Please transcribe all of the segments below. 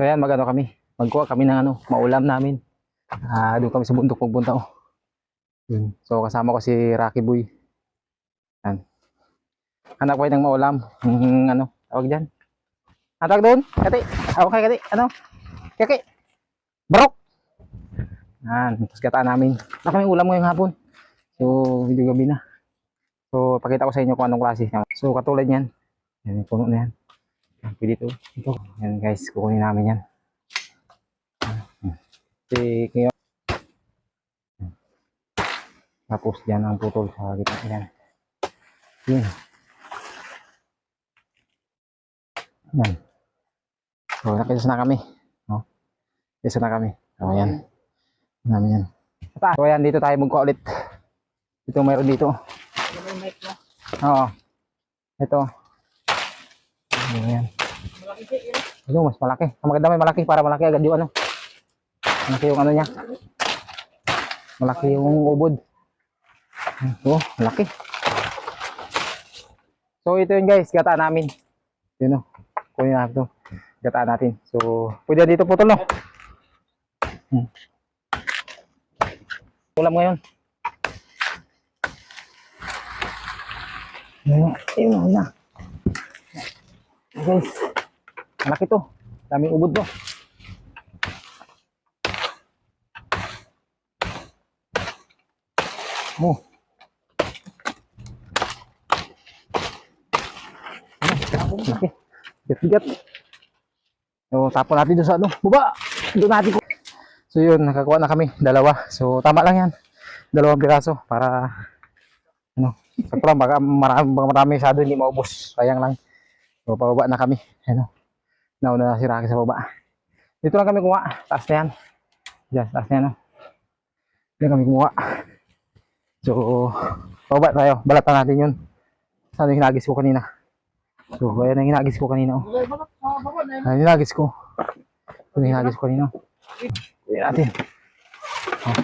So ayan, mag-ano kami. Magkuha kami ng ano, maulam namin. Ah, doon kami sa bundok magpunta oh. So kasama ko si Rocky Boy. Yan. Hanap ko ng maulam. Yung ano, tawag dyan. Ang tawag doon? Kati. Ah, Okay, kati. Ano? Kaki. Barok. Yan. Tapos gataan namin. Na kami ulam ngayong hapon. So, video gabi na. So, pakita ko sa inyo kung anong klase. So, katulad yan. Yan, puno na yan. Yan, Pwede ito. Ito. Yan guys, kukunin namin yan. Si Kiyo. Tapos dyan ang putol sa gitna. Yan. Yan. Yan. So, nakisa na kami. No? Nakisa na kami. So, yan. Namin yan. So, yan. Dito tayo magkuha ulit. Ito mayroon dito. Oo. Ito. Ayan. Ito, mas malaki. Ang maganda may malaki para malaki agad yung ano. Malaki yung ano niya. Malaki yung ubod. Ito, malaki. So, ito yun guys, gataan namin. Yun o. Kunin natin ito. Gataan natin. So, pwede dito putol no? Hmm. Ulam ngayon. Ayun, ayun na. Guys, malaki to. Daming ubod to. Mo. Malaki. Bigat-bigat. So, tapon natin doon sa ano. Baba! Doon natin. So, yun. Nakakuha na kami. Dalawa. So, tama lang yan. Dalawang piraso para ano, sakto lang, baka marami, baka marami masyado hindi maubos. Sayang lang. So, pababa na kami. Ano, nauna na si Rocky sa baba. Dito lang kami kuha. Taas na yan. Diyan, taas na yan. Diyan kami kumuha. So, pababa tayo. Balatan natin yun. Saan yung hinagis ko kanina? So, ayan ang hinagis ko kanina. Oh. Ayan hinagis ko. Ito yung hinagis ko kanina. Kuya natin. Oh.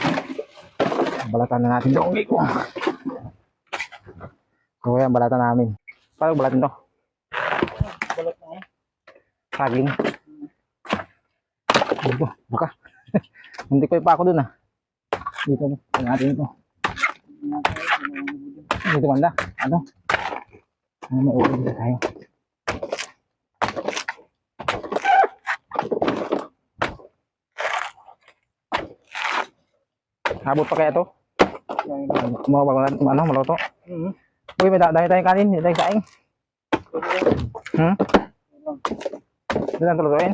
Balatan na natin doon. ko. So, ayan, balatan namin. Paano balatan to? Saging. Dito, buka. Hindi ko pa ako dun ah. Dito, ito natin ito. Dito banda. Ano? Ano may ulo dito tayo. Habot pa kaya to? Mga ano, maluto? Uy, may da- dahil tayong kanin, dahil tayong saing. Hmm? Doon ang tulutuin.